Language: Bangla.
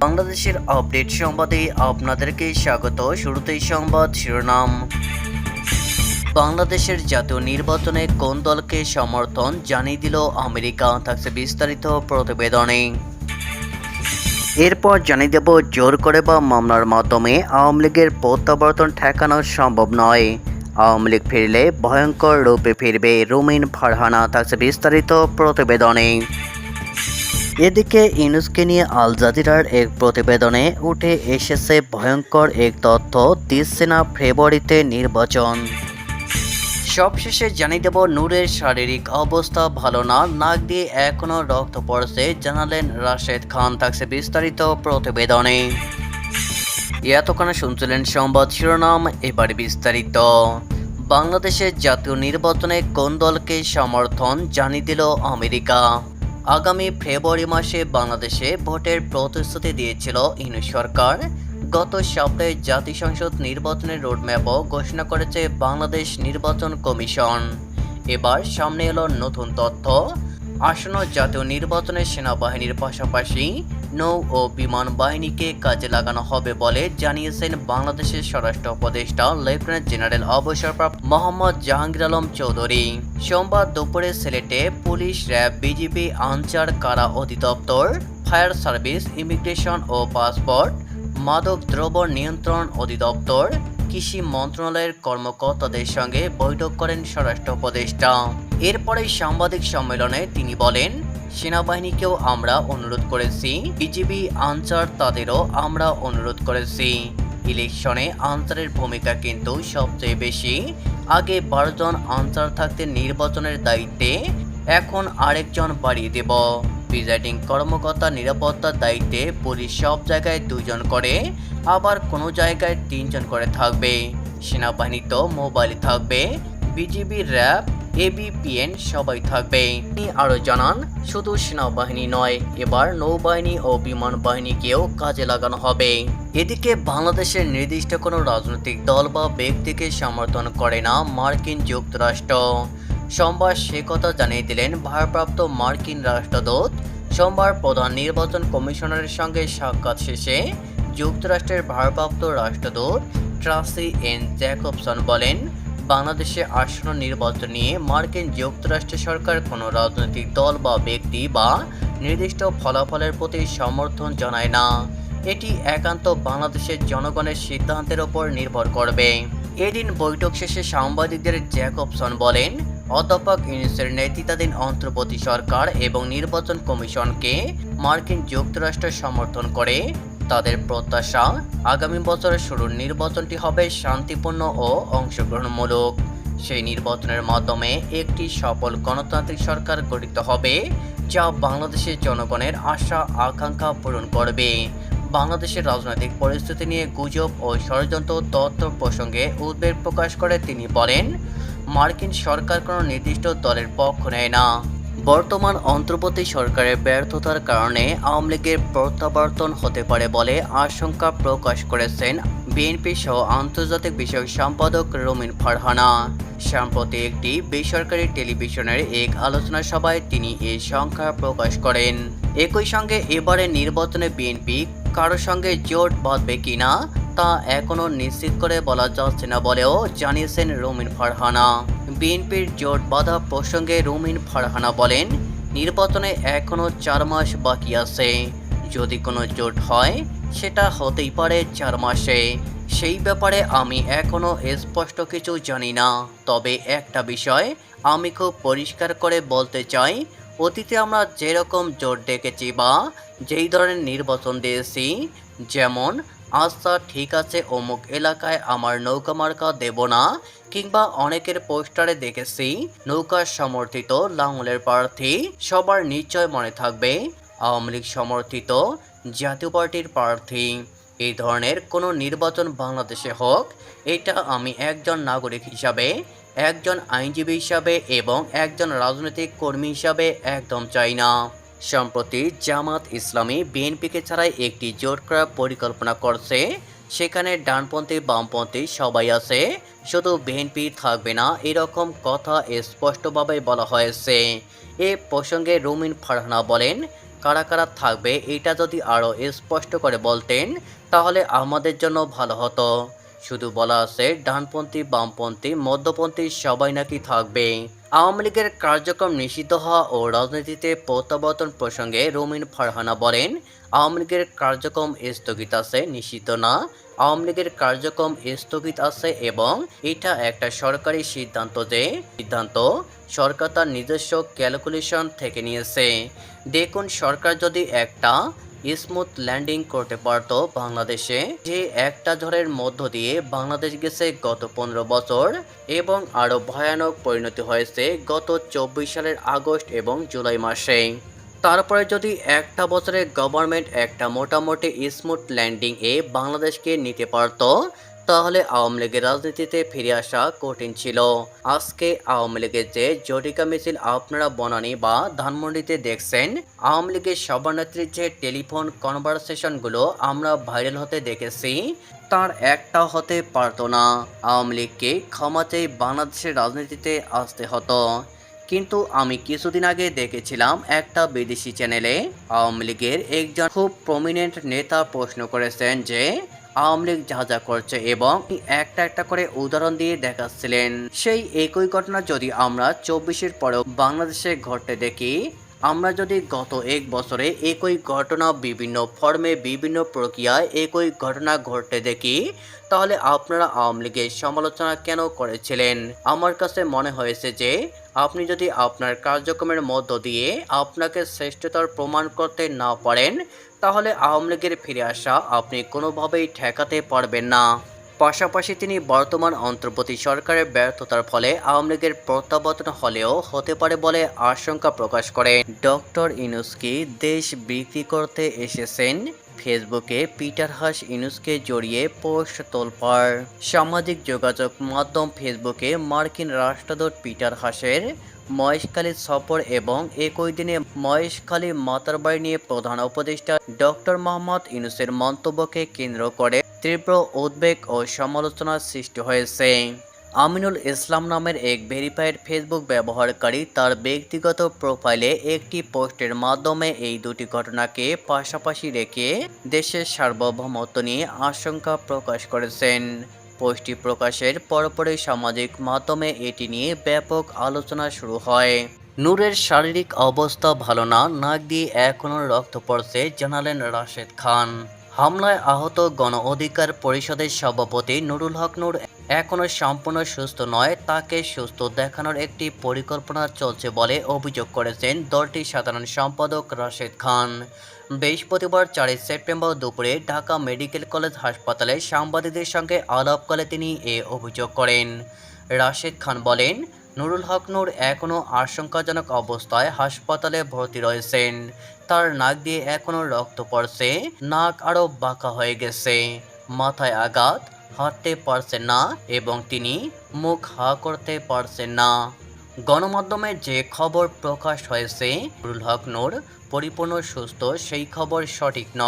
বাংলাদেশের আপডেট সংবাদে আপনাদেরকে স্বাগত। শুরুতেই সংবাদ শিরোনাম। বাংলাদেশের জাতীয় নির্বাচনে কোন দলকে সমর্থন জানিয়ে দিল আমেরিকা? থাকছে বিস্তারিত প্রতিবেদনে। এরপর জানিয়ে দেব, জোর করে বা মামলার মাধ্যমে আওয়ামী লীগের প্রত্যাবর্তন ঠেকানো সম্ভব নয়। আওয়ামী লীগ ফিরলে ভয়ঙ্কর রূপে ফিরবে রুমিন ফারহানা। থাকছে বিস্তারিত প্রতিবেদনে। এদিকে ইউনুসকে নিয়ে আল জাজিরার এক প্রতিবেদনে উঠে এসেছে ভয়ঙ্কর এক তথ্য দিচ্ছে না ফেব্রুয়ারিতে নির্বাচন। সবশেষে জানিয়ে দেব, নূরের শারীরিক অবস্থা ভালো না, নাক দিয়ে এখনও রক্ত পড়ছে, জানালেন রাশেদ খান থাকছে বিস্তারিত প্রতিবেদনে। এতক্ষণে শুনছিলেন সংবাদ শিরোনাম, এবার বিস্তারিত। বাংলাদেশের জাতীয় নির্বাচনে কোন দলকে সমর্থন জানিয়ে দিল আমেরিকা। আগামী ফেব্রুয়ারি মাসে বাংলাদেশে ভোটের প্রতিশ্রুতি দিয়েছিল ইনু সরকার। গত সপ্তাহে জাতীয় সংসদ নির্বাচনের রোডম্যাপও ঘোষণা করেছে বাংলাদেশ নির্বাচন কমিশন। এবার সামনে এলো নতুন তথ্য। আসন্ন জাতীয় নির্বাচনে সেনাবাহিনীর পাশাপাশি নৌ ও বিমান বাহিনীকে কাজে লাগানো হবে বলে জানিয়েছেন বাংলাদেশের স্বরাষ্ট্র উপদেষ্টা, লেফটেন্যান্ট জেনারেল অবসরপ্রাপ্ত মোহাম্মদ জাহাঙ্গীর আলম চৌধুরী। সোমবার দুপুরে সিলেটে পুলিশ, র্যাব, বিজিবি, আনসার, কারা অধিদপ্তর, ফায়ার সার্ভিস, ইমিগ্রেশন ও পাসপোর্ট, মাদক দ্রব্য নিয়ন্ত্রণ অধিদপ্তর, কৃষি মন্ত্রণালয়ের কর্মকর্তাদের সঙ্গে বৈঠক করেন স্বরাষ্ট্র উপদেষ্টা। এরপরে সাংবাদিক সম্মেলনে তিনি বলেন সেনাবাহিনীকেও আমরা অনুরোধ করেছি। বিজিবি আনসার তাদেরও আমরা অনুরোধ করেছি। ইলেকশনে আনসারের ভূমিকা কিন্তু সবচেয়ে বেশি। আগে বারো জন আনসার থাকতে নির্বাচনের দায়িত্বে, এখন আরেকজন বাড়িয়ে দেব। প্রিজাইডিং কর্মকর্তা নিরাপত্তার দায়িত্বে পুলিশ সব জায়গায় দুজন করে, আবার কোনো জায়গায় তিনজন করে থাকবে। সেনাবাহিনী তো মোবাইল থাকবে। বিজিবি র্যাব এবিপিএন সবাই থাকবে। তিনি আরও জানান, শুধু সেনাবাহিনী নয়, এবার নৌবাহিনী ও বিমান বাহিনীকেও কাজে লাগানো হবে। এদিকে বাংলাদেশের নির্দিষ্ট কোনো রাজনৈতিক দল বা ব্যক্তিকে সমর্থন করে না মার্কিন যুক্তরাষ্ট্র। সোমবার সে কথা জানিয়ে দিলেন ভারপ্রাপ্ত মার্কিন রাষ্ট্রদূত। সোমবার প্রধান নির্বাচন কমিশনারের সঙ্গে সাক্ষাৎ শেষে যুক্তরাষ্ট্রের ভারপ্রাপ্ত রাষ্ট্রদূত ট্রাসি এন জ্যাকবসন বলেন বাংলাদেশে আসন্ন নির্বাচন নিয়ে মার্কিন যুক্তরাষ্ট্র সরকার কোনো রাজনৈতিক দল বা ব্যক্তি বা নির্দিষ্ট ফলাফলের প্রতি সমর্থন জানায় না। এটি একান্ত বাংলাদেশের জনগণের সিদ্ধান্তের ওপর নির্ভর করবে। এদিন বৈঠক শেষে সাংবাদিকদের জ্যাকবসন বলেন, অধ্যাপক ইউনিসের নেতৃত্বাধীন অন্তর্বর্তী সরকার এবং নির্বাচন কমিশনকে মার্কিন যুক্তরাষ্ট্র সমর্থন করে তাদের প্রত্যাশা আগামী বছরের শুরুর নির্বাচনটি হবে শান্তিপূর্ণ ও অংশগ্রহণমূলক। সেই নির্বাচনের মাধ্যমে একটি সফল গণতান্ত্রিক সরকার গঠিত হবে, যা বাংলাদেশের জনগণের আশা, আকাঙ্ক্ষা পূরণ করবে। বাংলাদেশের রাজনৈতিক পরিস্থিতি নিয়ে গুজব ও ষড়যন্ত্র তথ্য প্রসঙ্গে উদ্বেগ প্রকাশ করে তিনি বলেন, মার্কিন সরকার কোনো নির্দিষ্ট দলের পক্ষ নেয় না। বর্তমান অন্তর্বর্তী সরকারের ব্যর্থতার কারণে আওয়ামী লীগের প্রত্যাবর্তন হতে পারে বলে আশঙ্কা প্রকাশ করেছেন বিএনপি সহ আন্তর্জাতিক বিষয়ক সম্পাদক রমিন ফারহানা। সম্প্রতি একটি বেসরকারি টেলিভিশনের এক আলোচনা সভায় তিনি এই সংখ্যা প্রকাশ করেন। একই সঙ্গে এবারে নির্বাচনে বিএনপি কারোর সঙ্গে জোট বাঁধবে কিনা তা এখনও নিশ্চিত করে বলা যাচ্ছে না বলেও জানিয়েছেন রুমিন ফারহানা। বিএনপির জোট বাঁধা প্রসঙ্গে রুমিন ফারহানা বলেন, নির্বাচনে এখনও চার মাস বাকি আছে। যদি কোনো জোট হয়, সেটা হতেই পারে চার মাসে। সেই ব্যাপারে আমি এখনও স্পষ্ট কিছু জানি না। তবে একটা বিষয় আমি খুব পরিষ্কার করে বলতে চাই, অতীতে আমরা যেরকম জোট ডেকেছি বা যেই ধরনের নির্বাচন দিয়েছি, যেমন আচ্ছা ঠিক আছে, অমুক এলাকায় আমার নৌকা মার্কা দেব না কিংবা অনেকের পোস্টারে দেখেছি নৌকা সমর্থিত লাঙ্গলের প্রার্থী, সবার নিশ্চয় মনে থাকবে আওয়ামী লীগ সমর্থিত জাতীয় পার্টির প্রার্থী। এই ধরনের কোনো নির্বাচন বাংলাদেশে হোক, এটা আমি একজন নাগরিক হিসাবে, একজন আইনজীবী হিসাবে এবং একজন রাজনৈতিক কর্মী হিসাবে একদম চাই না। সম্প্রতি জামাত ইসলামী বিএনপিকে ছাড়াই একটি জোট করার পরিকল্পনা করছে সেখানে ডানপন্থী, বামপন্থী সবাই আছে। শুধু বিএনপি থাকবে না, এরকম কথা স্পষ্টভাবে বলা হয়েছে। এ প্রসঙ্গে রুমিন ফারহানা বলেন, কারা কারা থাকবে, এটা যদি আরও স্পষ্ট করে বলতেন, তাহলে আমাদের জন্য ভালো হতো। শুধু বলা আছে, ডানপন্থী, বামপন্থী, মধ্যপন্থী সবাই নাকি থাকবে। আওয়ামী লীগের কার্যক্রম নিষিদ্ধ হওয়া ও রাজনীতিতে প্রত্যাবর্তন প্রসঙ্গে রুমিন ফারহানা বলেন, আওয়ামী লীগের কার্যক্রম স্থগিত আছে, নিষিদ্ধ না। আওয়ামী লীগের কার্যক্রম স্থগিত আছে এবং এটা একটা সরকারি সিদ্ধান্ত যে, সিদ্ধান্ত সরকার তার নিজস্ব ক্যালকুলেশন থেকে নিয়েছে। দেখুন সরকার যদি একটা স্মুথ ল্যান্ডিং করতে পারত বাংলাদেশে। যে একটা ঝড়ের মধ্য দিয়ে বাংলাদেশ গেছে গত পনেরো বছর এবং আরও ভয়ানক পরিণতি হয়েছে গত চব্বিশ সালের আগস্ট এবং জুলাই মাসে। তারপরে যদি একটা বছরে গভর্নমেন্ট একটা মোটামুটি স্মুথ ল্যান্ডিং এ বাংলাদেশকে নিতে পারত তাহলে আওয়ামী লীগের রাজনীতিতে ফিরে আসা কঠিন ছিল। আজকে আওয়ামী লীগের যে জটিকা মিছিল আপনারা বনানী বা ধানমন্ডিতে দেখছেন, আওয়ামী লীগের সভানেত্রীর যে টেলিফোন কনভারসেশনগুলো আমরা ভাইরাল হতে দেখেছি, তার একটা হতে পারতো না। আওয়ামী লীগকে ক্ষমা চেয়ে বাংলাদেশের রাজনীতিতে আসতে হতো। কিন্তু আমি কিছুদিন আগে দেখেছিলাম একটা বিদেশি চ্যানেলে আওয়ামী লীগের একজন খুব প্রমিনেন্ট নেতা প্রশ্ন করেছেন যে আওয়ামী লীগ যা যা করছে এবং একটা একটা করে উদাহরণ দিয়ে দেখাচ্ছিলেন। সেই একই ঘটনা যদি আমরা চব্বিশের পরেও বাংলাদেশে ঘটতে দেখি আমরা যদি গত এক বছরে একই ঘটনা বিভিন্ন ফর্মে বিভিন্ন প্রক্রিয়ায় একই ঘটনা ঘটতে দেখি, তাহলে আপনারা আওয়ামী লীগের সমালোচনা কেন করেছিলেন? আমার কাছে মনে হয়েছে যে, আপনি যদি আপনার কার্যক্রমের মধ্য দিয়ে আপনাকে শ্রেষ্ঠতার প্রমাণ করতে না পারেন, তাহলে আওয়ামী লীগের ফিরে আসা আপনি কোনোভাবেই ঠেকাতে পারবেন না। পাশাপাশি তিনি বর্তমান অন্তর্বর্তী সরকারের ব্যর্থতার ফলে আওয়ামী লীগের প্রত্যাবর্তন হলেও হতে পারে বলে আশঙ্কা প্রকাশ করেন। ডক্টর ইনুসকি দেশ বিক্রি করতে এসেছেন। ফেসবুকে পিটার হাস ইনুসকে জড়িয়ে পোস্ট তোলপাড়। সামাজিক যোগাযোগ মাধ্যম ফেসবুকে মার্কিন রাষ্ট্রদূত পিটার হাসের মহেশখালী সফর এবং একই দিনে মহেশখালী মাতারবাড়ি নিয়ে প্রধান উপদেষ্টা ডক্টর মোহাম্মদ ইনুসের মন্তব্যকে কেন্দ্র করে তীব্র উদ্বেগ ও সমালোচনার সৃষ্টি হয়েছে। আমিনুল ইসলাম নামের এক ভেরিফাইড ফেসবুক ব্যবহারকারী তার ব্যক্তিগত প্রোফাইলে একটি পোস্টের মাধ্যমে এই দুটি ঘটনাকে পাশাপাশি রেখে দেশের সার্বভৌমত্ব নিয়ে আশঙ্কা প্রকাশ করেছেন। পোস্টটি প্রকাশের পরপরই সামাজিক মাধ্যমে এটি নিয়ে ব্যাপক আলোচনা শুরু হয়। নূরের শারীরিক অবস্থা ভালো না, নাক দিয়ে এখনও রক্ত পড়ছে জানালেন রাশেদ খান। হামলায় আহত গণ অধিকার পরিষদের সভাপতি নুরুল হক নূর এখনও সম্পূর্ণ সুস্থ নয়, তাকে সুস্থ দেখানোর একটি পরিকল্পনা চলছে বলে অভিযোগ করেছেন দলটির সাধারণ সম্পাদক রাশেদ খান। বৃহস্পতিবার চারই সেপ্টেম্বর দুপুরে ঢাকা মেডিকেল কলেজ হাসপাতালে সাংবাদিকদের সঙ্গে আলাপকালে তিনি এ অভিযোগ করেন। রাশেদ খান বলেন নুরুল হক নূর এখনও আশঙ্কাজনক অবস্থায় হাসপাতালে ভর্তি রয়েছেন। তার নাক দিয়ে এখনও রক্ত পড়ছে, নাক আরও বাঁকা হয়ে গেছে। মাথায় আঘাত, হাঁটতে পারছেন না এবং তিনি মুখ হা করতে পারছেন না। গণমাধ্যমে যে খবর প্রকাশ হয়েছে, নুরুল হক নূর পরিপূর্ণ সুস্থ, সেই খবর সঠিক নয়।